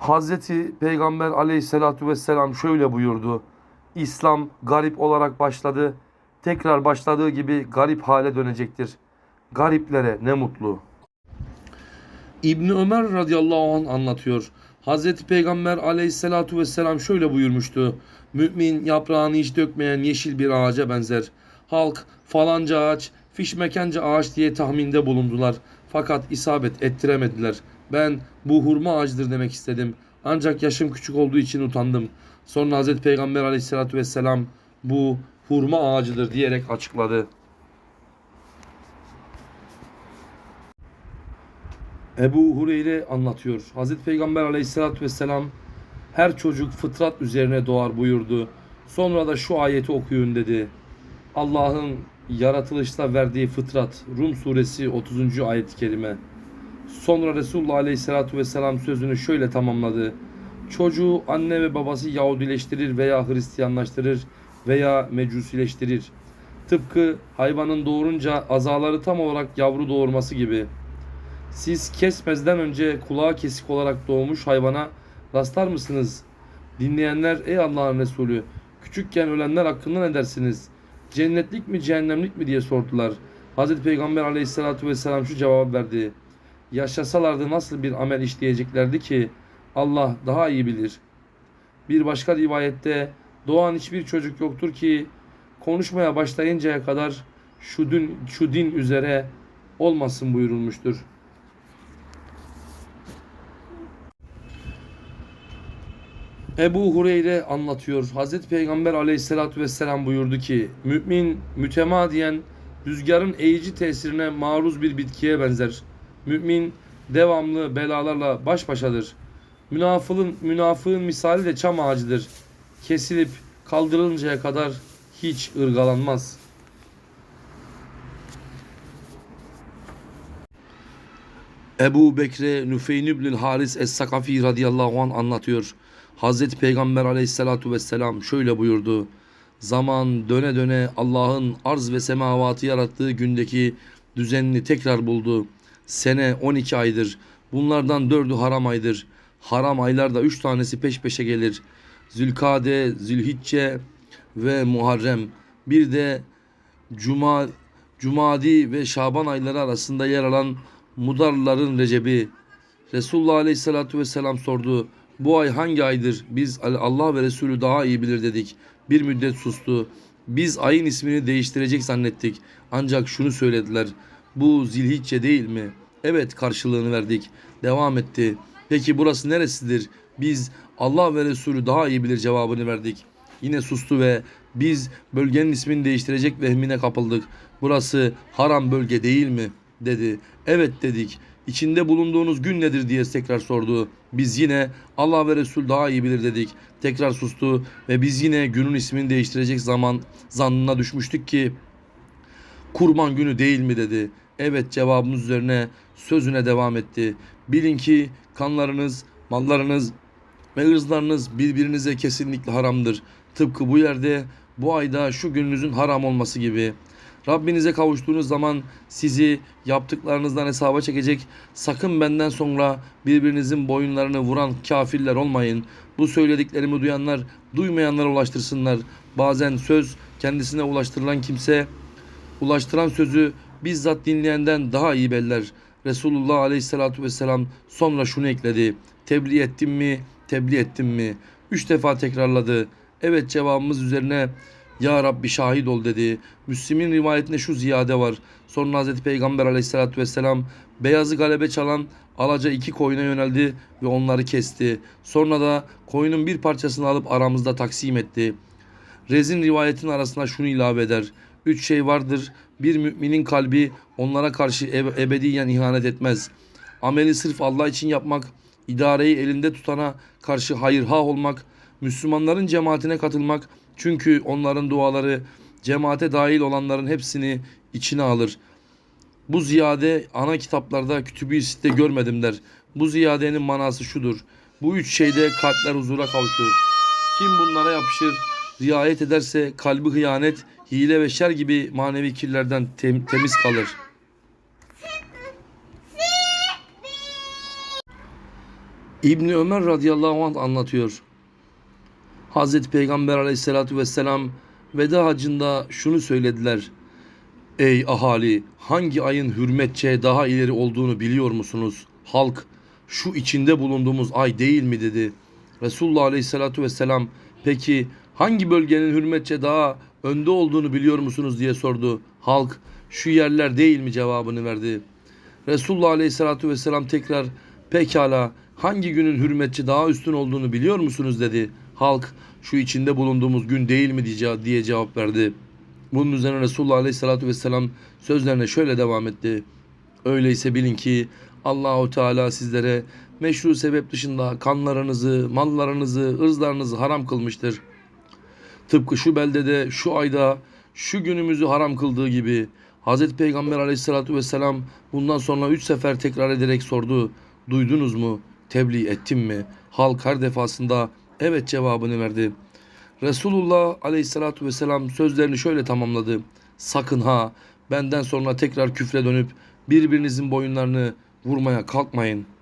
Hazreti Peygamber aleyhissalatu vesselam şöyle buyurdu. İslam garip olarak başladı. Tekrar başladığı gibi garip hale dönecektir. Gariplere ne mutlu. İbni Ömer radıyallahu anh anlatıyor. Hazreti Peygamber aleyhissalatu vesselam şöyle buyurmuştu. Mümin yaprağını hiç dökmeyen yeşil bir ağaca benzer. Halk falanca ağaç, fişmekenci ağaç diye tahminde bulundular. Fakat isabet ettiremediler. Ben bu hurma ağacıdır demek istedim. Ancak yaşım küçük olduğu için utandım. Sonra Hazreti Peygamber aleyhissalatu vesselam bu hurma ağacıdır diyerek açıkladı. Ebu Hureyre anlatıyor. Hazreti Peygamber aleyhissalatü vesselam her çocuk fıtrat üzerine doğar buyurdu. Sonra da şu ayeti okuyun dedi. Allah'ın yaratılışta verdiği fıtrat. Rum suresi 30. ayet-i kerime. Sonra Resulullah aleyhissalatü vesselam sözünü şöyle tamamladı. Çocuğu anne ve babası Yahudileştirir veya Hristiyanlaştırır veya Mecusileştirir. Tıpkı hayvanın doğurunca azaları tam olarak yavru doğurması gibi.'' Siz kesmezden önce kulağı kesik olarak doğmuş hayvana rastlar mısınız? Dinleyenler ey Allah'ın Resulü küçükken ölenler hakkında ne dersiniz? Cennetlik mi cehennemlik mi diye sordular. Hazreti Peygamber aleyhissalatu vesselam şu cevap verdi. Yaşasalardı nasıl bir amel işleyeceklerdi ki Allah daha iyi bilir. Bir başka rivayette doğan hiçbir çocuk yoktur ki konuşmaya başlayıncaya kadar şu, dün, şu din üzere olmasın buyurulmuştur. Ebu Hureyre anlatıyor. Hazreti Peygamber aleyhissalatü vesselam buyurdu ki Mümin mütemadiyen rüzgarın eğici tesirine maruz bir bitkiye benzer. Mümin devamlı belalarla baş başadır. Münafığın, münafığın misali de çam ağacıdır. Kesilip kaldırılıncaya kadar hiç ırgalanmaz. Ebu Bekre Nüfeyn Haris Es-Sakafi radıyallahu anh anlatıyor. Hazreti Peygamber aleyhissalatu vesselam şöyle buyurdu. Zaman döne döne Allah'ın arz ve semavatı yarattığı gündeki düzenini tekrar buldu. Sene 12 aydır. Bunlardan 4'ü haram aydır. Haram aylarda 3 tanesi peş peşe gelir. Zülkade, Zülhicce ve Muharrem. Bir de Cuma, Cumadi ve Şaban ayları arasında yer alan Mudarların Recebi. Resulullah Aleyhisselatü Vesselam sordu. Bu ay hangi aydır? Biz Allah ve Resulü daha iyi bilir dedik. Bir müddet sustu. Biz ayın ismini değiştirecek zannettik. Ancak şunu söylediler. Bu zilhicce değil mi? Evet karşılığını verdik. Devam etti. Peki burası neresidir? Biz Allah ve Resulü daha iyi bilir cevabını verdik. Yine sustu ve biz bölgenin ismini değiştirecek vehmine kapıldık. Burası haram bölge değil mi? dedi. Evet dedik. İçinde bulunduğunuz gün nedir diye tekrar sordu. Biz yine Allah ve Resul daha iyi bilir dedik. Tekrar sustu ve biz yine günün ismini değiştirecek zaman zannına düşmüştük ki kurban günü değil mi dedi. Evet cevabımız üzerine sözüne devam etti. Bilin ki kanlarınız, mallarınız ve ırzlarınız birbirinize kesinlikle haramdır. Tıpkı bu yerde bu ayda şu gününüzün haram olması gibi.'' Rabbinize kavuştuğunuz zaman sizi yaptıklarınızdan hesaba çekecek. Sakın benden sonra birbirinizin boyunlarını vuran kafirler olmayın. Bu söylediklerimi duyanlar duymayanlara ulaştırsınlar. Bazen söz kendisine ulaştırılan kimse ulaştıran sözü bizzat dinleyenden daha iyi beller. Resulullah aleyhissalatu vesselam sonra şunu ekledi. Tebliğ ettim mi? Tebliğ ettim mi? Üç defa tekrarladı. Evet cevabımız üzerine ya Rabbi şahit ol dedi. Müslim'in rivayetinde şu ziyade var. Sonra Hazreti Peygamber aleyhissalatü vesselam beyazı galebe çalan alaca iki koyuna yöneldi ve onları kesti. Sonra da koyunun bir parçasını alıp aramızda taksim etti. Rezin rivayetin arasına şunu ilave eder. Üç şey vardır. Bir müminin kalbi onlara karşı eb- ebediyen ihanet etmez. Ameli sırf Allah için yapmak, idareyi elinde tutana karşı hayırha olmak, Müslümanların cemaatine katılmak, çünkü onların duaları cemaate dahil olanların hepsini içine alır. Bu ziyade ana kitaplarda kütübü sitte görmedim der. Bu ziyadenin manası şudur. Bu üç şeyde kalpler huzura kavuşur. Kim bunlara yapışır, riayet ederse kalbi hıyanet, hile ve şer gibi manevi kirlerden tem- temiz kalır. İbni Ömer radıyallahu anh anlatıyor. Hazreti Peygamber aleyhissalatu vesselam veda hacında şunu söylediler. Ey ahali hangi ayın hürmetçe daha ileri olduğunu biliyor musunuz? Halk şu içinde bulunduğumuz ay değil mi dedi. Resulullah aleyhissalatu vesselam peki hangi bölgenin hürmetçe daha önde olduğunu biliyor musunuz diye sordu. Halk şu yerler değil mi cevabını verdi. Resulullah aleyhissalatu vesselam tekrar pekala hangi günün hürmetçi daha üstün olduğunu biliyor musunuz dedi. Halk şu içinde bulunduğumuz gün değil mi diye cevap verdi. Bunun üzerine Resulullah aleyhissalatu vesselam sözlerine şöyle devam etti. Öyleyse bilin ki Allahu Teala sizlere meşru sebep dışında kanlarınızı, mallarınızı, ırzlarınızı haram kılmıştır. Tıpkı şu beldede, şu ayda, şu günümüzü haram kıldığı gibi Hz. Peygamber aleyhissalatu vesselam bundan sonra üç sefer tekrar ederek sordu. Duydunuz mu? Tebliğ ettim mi? Halk her defasında evet cevabını verdi. Resulullah aleyhissalatu vesselam sözlerini şöyle tamamladı. Sakın ha benden sonra tekrar küfre dönüp birbirinizin boyunlarını vurmaya kalkmayın.''